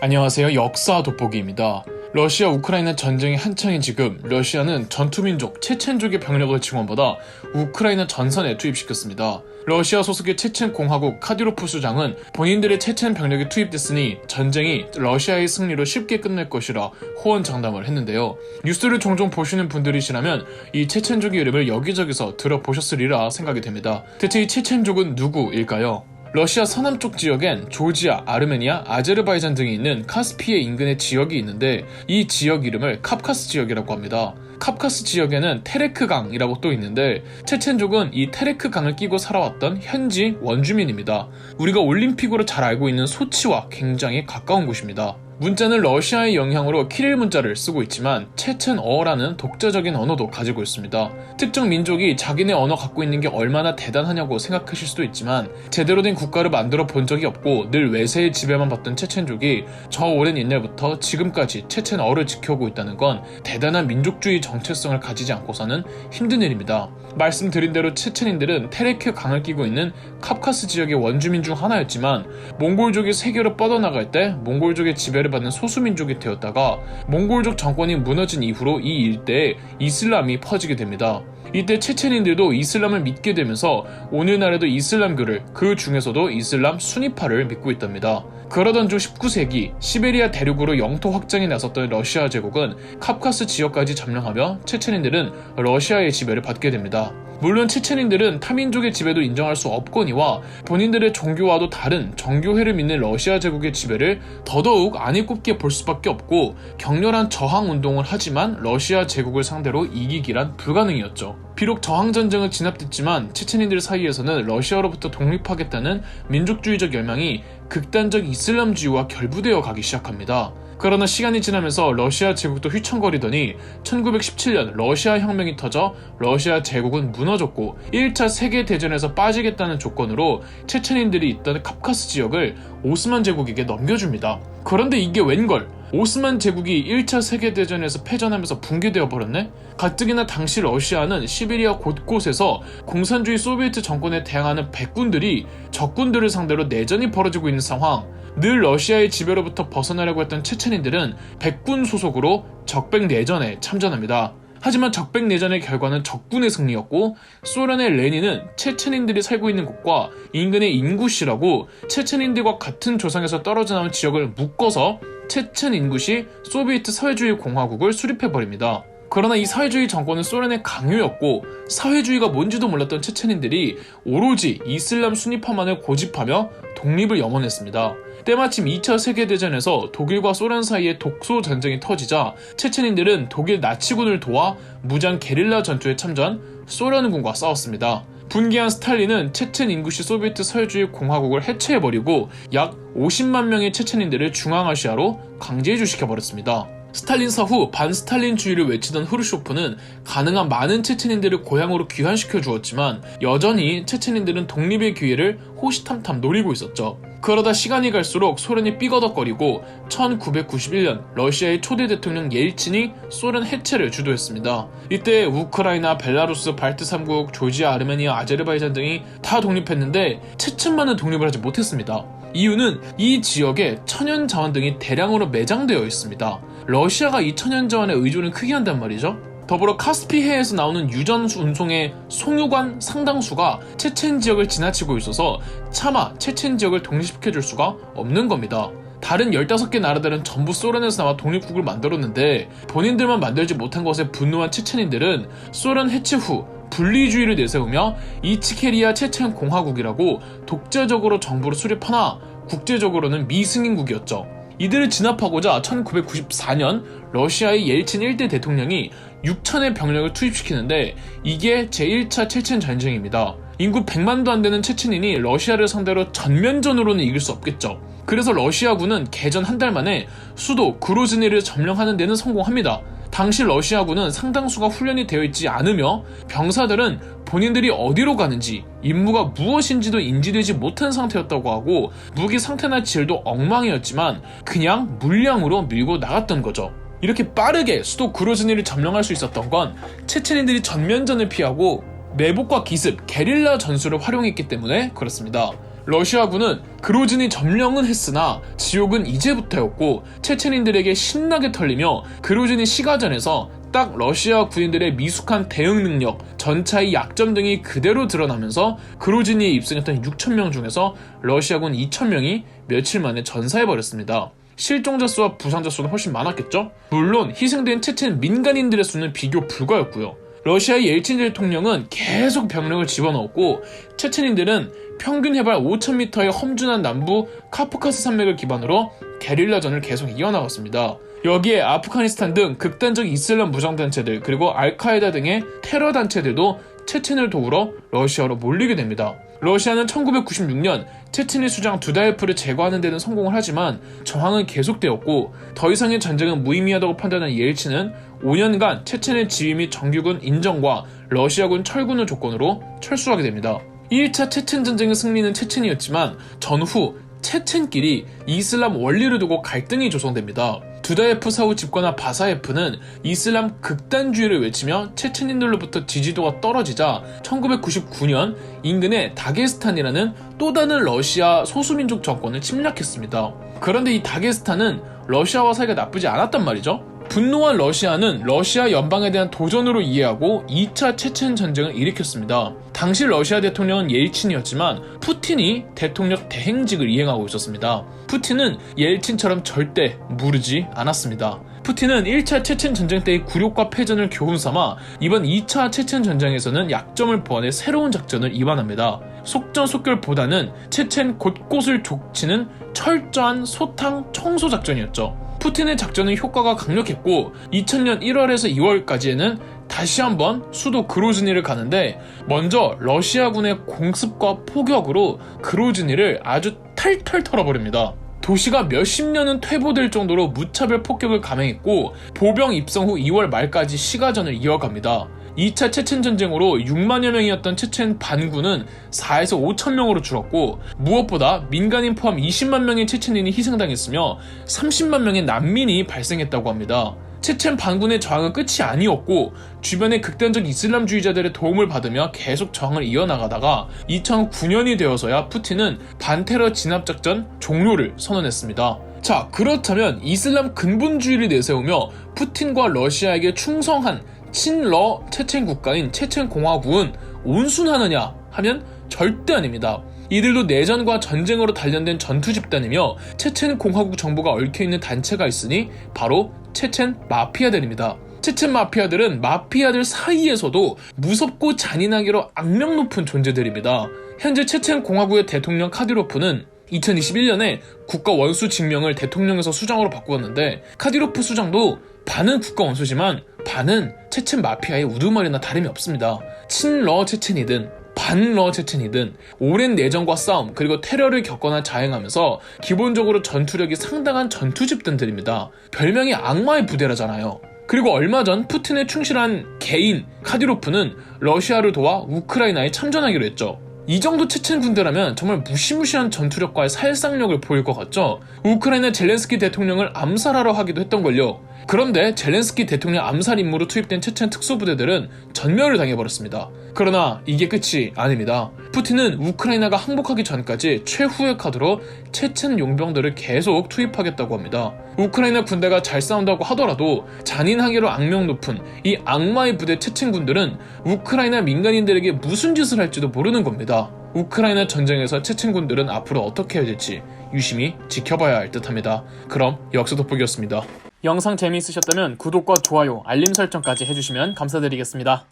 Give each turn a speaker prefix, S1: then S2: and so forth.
S1: 안녕하세요. 역사 돋보기입니다. 러시아 우크라이나 전쟁이 한창인 지금 러시아는 전투민족 체첸족의 병력을 지원받아 우크라이나 전선에 투입시켰습니다. 러시아 소속의 체첸 공화국 카디로프 수장은 본인들의 체첸 병력이 투입됐으니 전쟁이 러시아의 승리로 쉽게 끝날 것이라 호언장담을 했는데요. 뉴스를 종종 보시는 분들이시라면 이 체첸족의 이름을 여기저기서 들어보셨으리라 생각이 됩니다. 대체 이 체첸족은 누구일까요? 러시아 서남쪽 지역엔 조지아, 아르메니아, 아제르바이잔 등이 있는 카스피해 인근의 지역이 있는데 이 지역 이름을 캅카스 지역이라고 합니다. 캅카스 지역에는 테레크 강이라고 또 있는데 체첸족은 이 테레크 강을 끼고 살아왔던 현지 원주민입니다. 우리가 올림픽으로 잘 알고 있는 소치와 굉장히 가까운 곳입니다. 문자는 러시아의 영향으로 키릴 문자를 쓰고 있지만 체첸어라는 독자적인 언어도 가지고 있습니다. 특정 민족이 자기네 언어 갖고 있는 게 얼마나 대단하냐고 생각하실 수도 있지만 제대로 된 국가를 만들어 본 적이 없고 늘 외세의 지배만 받던 체첸족이 저 오랜 옛날부터 지금까지 체첸어를 지켜오고 있다는 건 대단한 민족주의 정체성을 가지지 않고서는 힘든 일입니다. 말씀드린 대로 체첸인들은 테레크 강을 끼고 있는 캅카스 지역의 원주민 중 하나였지만 몽골족이 세계로 뻗어나갈 때 몽골족의 지배를 받는 소수민족이 되었다가 몽골족 정권이 무너진 이후로 이 일대에 이슬람이 퍼지게 됩니다. 이때 체첸인들도 이슬람을 믿게 되면서 오늘날에도 이슬람교를 그 중에서도 이슬람 순위파를 믿고 있답니다. 그러던 중 19세기 시베리아 대륙으로 영토 확장에 나섰던 러시아 제국은 캅카스 지역까지 점령하며 체첸인들은 러시아의 지배를 받게 됩니다. 물론 체첸인들은 타민족의 지배도 인정할 수 없거니와 본인들의 종교와도 다른 정교회를 믿는 러시아 제국의 지배를 더더욱 안이 꼽게 볼 수밖에 없고 격렬한 저항 운동을 하지만 러시아 제국을 상대로 이기기란 불가능이었죠. 비록 저항 전쟁은 진압됐지만 체첸인들 사이에서는 러시아로부터 독립하겠다는 민족주의적 열망이 극단적 이슬람주의와 결부되어 가기 시작합니다. 그러나 시간이 지나면서 러시아 제국도 휘청거리더니 1917년 러시아 혁명이 터져 러시아 제국은 무너졌고 1차 세계대전에서 빠지겠다는 조건으로 체첸인들이 있던 캅카스 지역을 오스만 제국에게 넘겨줍니다. 그런데 이게 웬걸? 오스만 제국이 1차 세계대전에서 패전하면서 붕괴되어 버렸네? 가뜩이나 당시 러시아는 시베리아 곳곳에서 공산주의 소비에트 정권에 대항하는 백군들이 적군들을 상대로 내전이 벌어지고 있는 상황. 늘 러시아의 지배로부터 벗어나려고 했던 체첸인들은 백군 소속으로 적백 내전에 참전합니다. 하지만 적백 내전의 결과는 적군의 승리였고 소련의 레닌은 체첸인들이 살고 있는 곳과 인근의 인구시라고 체첸인들과 같은 조상에서 떨어져 나온 지역을 묶어서 체첸 인구시 소비에트 사회주의 공화국을 수립해버립니다. 그러나 이 사회주의 정권은 소련의 강요였고 사회주의가 뭔지도 몰랐던 체첸인들이 오로지 이슬람 순위파만을 고집하며 독립을 염원했습니다. 때마침 2차 세계대전에서 독일과 소련 사이에 독소 전쟁이 터지자 체첸인들은 독일 나치군을 도와 무장 게릴라 전투에 참전 소련군과 싸웠습니다. 분개한 스탈린은 체첸 인구시 소비에트 사회주의 공화국을 해체해버리고 약 50만 명의 체첸인들을 중앙아시아로 강제 이주시켜버렸습니다. 스탈린 사 후 반스탈린주의를 외치던 후르쇼프는 가능한 많은 체첸인들을 고향으로 귀환시켜 주었지만 여전히 체첸인들은 독립의 기회를 호시탐탐 노리고 있었죠. 그러다 시간이 갈수록 소련이 삐거덕거리고 1991년 러시아의 초대 대통령 옐친이 소련 해체를 주도했습니다. 이때 우크라이나, 벨라루스, 발트 3국, 조지아, 아르메니아, 아제르바이잔 등이 다 독립했는데 체첸만은 독립을 하지 못했습니다. 이유는 이 지역에 천연 자원 등이 대량으로 매장되어 있습니다. 러시아가 이 천연 자원에 의존을 크게 한단 말이죠. 더불어 카스피해에서 나오는 유전 운송의 송유관 상당수가 체첸 지역을 지나치고 있어서 차마 체첸 지역을 독립시켜 줄 수가 없는 겁니다. 다른 15개 나라들은 전부 소련에서 나와 독립국을 만들었는데 본인들만 만들지 못한 것에 분노한 체첸인들은 소련 해체 후 분리주의를 내세우며 이치케리아 체첸 공화국이라고 독자적으로 정부를 수립하나 국제적으로는 미승인국이었죠. 이들을 진압하고자 1994년 러시아의 옐친 1대 대통령이 6천의 병력을 투입시키는데 이게 제1차 체첸 전쟁입니다. 인구 100만도 안 되는 체첸인이 러시아를 상대로 전면전으로는 이길 수 없겠죠. 그래서 러시아군은 개전 한 달 만에 수도 그로즈니를 점령하는 데는 성공합니다. 당시 러시아군은 상당수가 훈련이 되어 있지 않으며 병사들은 본인들이 어디로 가는지 임무가 무엇인지도 인지되지 못한 상태였다고 하고 무기 상태나 질도 엉망이었지만 그냥 물량으로 밀고 나갔던 거죠. 이렇게 빠르게 수도 그로즈니를 점령할 수 있었던 건 체첸인들이 전면전을 피하고 매복과 기습, 게릴라 전술을 활용했기 때문에 그렇습니다. 러시아군은 그로진이 점령은 했으나 지옥은 이제부터였고 체첸인들에게 신나게 털리며 그로진이 시가전에서 딱 러시아 군인들의 미숙한 대응 능력, 전차의 약점 등이 그대로 드러나면서 그로진이에 입성했던 6천명 중에서 러시아군 2천명이 며칠 만에 전사해버렸습니다. 실종자 수와 부상자 수는 훨씬 많았겠죠? 물론 희생된 체첸 민간인들의 수는 비교 불가였고요. 러시아의 옐친 대통령은 계속 병력을 집어넣었고 체첸인들은 평균 해발 5,000m의 험준한 남부 카프카스 산맥을 기반으로 게릴라전을 계속 이어나갔습니다. 여기에 아프가니스탄 등 극단적 이슬람 무장단체들 그리고 알카에다 등의 테러 단체들도 체첸을 도우러 러시아로 몰리게 됩니다. 러시아는 1996년 체첸의 수장 두다예프를 제거하는 데는 성공을 하지만 저항은 계속되었고 더 이상의 전쟁은 무의미하다고 판단한 옐친은 5년간 체첸의 지휘 및 정규군 인정과 러시아군 철군을 조건으로 철수하게 됩니다. 1차 체첸 전쟁의 승리는 체첸이었지만 전후 체첸끼리 이슬람 원리를 두고 갈등이 조성됩니다. 두다예프 사후 집권한 바사예프는 이슬람 극단주의를 외치며 체첸인들로부터 지지도가 떨어지자 1999년 인근의 다게스탄이라는 또 다른 러시아 소수민족 정권을 침략했습니다. 그런데 이 다게스탄은 러시아와 사이가 나쁘지 않았단 말이죠. 분노한 러시아는 러시아 연방에 대한 도전으로 이해하고 2차 체첸 전쟁을 일으켰습니다. 당시 러시아 대통령은 옐친이었지만 푸틴이 대통령 대행직을 이행하고 있었습니다. 푸틴은 옐친처럼 절대 무르지 않았습니다. 푸틴은 1차 체첸 전쟁 때의 굴욕과 패전을 교훈 삼아 이번 2차 체첸 전쟁에서는 약점을 보완해 새로운 작전을 이완합니다. 속전속결보다는 체첸 곳곳을 족치는 철저한 소탕 청소 작전이었죠. 푸틴의 작전은 효과가 강력했고 2000년 1월에서 2월까지에는 다시 한번 수도 그로즈니를 가는데 먼저 러시아군의 공습과 포격으로 그로즈니를 아주 탈탈 털어버립니다. 도시가 몇십 년은 퇴보될 정도로 무차별 폭격을 감행했고 보병 입성 후 2월 말까지 시가전을 이어갑니다. 2차 체첸 전쟁으로 6만여 명이었던 체첸 반군은 4에서 5천 명으로 줄었고 무엇보다 민간인 포함 20만 명의 체첸인이 희생당했으며 30만 명의 난민이 발생했다고 합니다. 체첸 반군의 저항은 끝이 아니었고 주변의 극단적 이슬람주의자들의 도움을 받으며 계속 저항을 이어나가다가 2009년이 되어서야 푸틴은 반테러 진압작전 종료를 선언했습니다. 자, 그렇다면 이슬람 근본주의를 내세우며 푸틴과 러시아에게 충성한 친러 체첸 국가인 체첸 공화국은 온순하느냐 하면 절대 아닙니다. 이들도 내전과 전쟁으로 단련된 전투 집단이며 체첸 공화국 정부가 얽혀 있는 단체가 있으니 바로 체첸 마피아들입니다. 체첸 마피아들은 마피아들 사이에서도 무섭고 잔인하기로 악명 높은 존재들입니다. 현재 체첸 공화국의 대통령 카디로프는 2021년에 국가 원수 직명을 대통령에서 수장으로 바꾸었는데 카디로프 수장도 반은 국가 원수지만 반은 체첸 마피아의 우두머리나 다름이 없습니다. 친러 체첸이든 반러 체첸이든 오랜 내전과 싸움 그리고 테러를 겪거나 자행하면서 기본적으로 전투력이 상당한 전투 집단들입니다. 별명이 악마의 부대라잖아요. 그리고 얼마 전 푸틴에 충실한 개인 카디로프는 러시아를 도와 우크라이나에 참전하기로 했죠. 이 정도 체첸 군대라면 정말 무시무시한 전투력과의 살상력을 보일 것 같죠? 우크라이나 젤렌스키 대통령을 암살하러 하기도 했던걸요. 그런데 젤렌스키 대통령 암살 임무로 투입된 체첸 특수부대들은 전멸을 당해버렸습니다. 그러나 이게 끝이 아닙니다. 푸틴은 우크라이나가 항복하기 전까지 최후의 카드로 체첸 용병들을 계속 투입하겠다고 합니다. 우크라이나 군대가 잘 싸운다고 하더라도 잔인하게로 악명 높은 이 악마의 부대 체첸 군들은 우크라이나 민간인들에게 무슨 짓을 할지도 모르는 겁니다. 우크라이나 전쟁에서 체첸 군들은 앞으로 어떻게 해야 될지 유심히 지켜봐야 할 듯합니다. 그럼 역사 돋보기였습니다. 영상 재미있으셨다면 구독과 좋아요, 알림 설정까지 해주시면 감사드리겠습니다.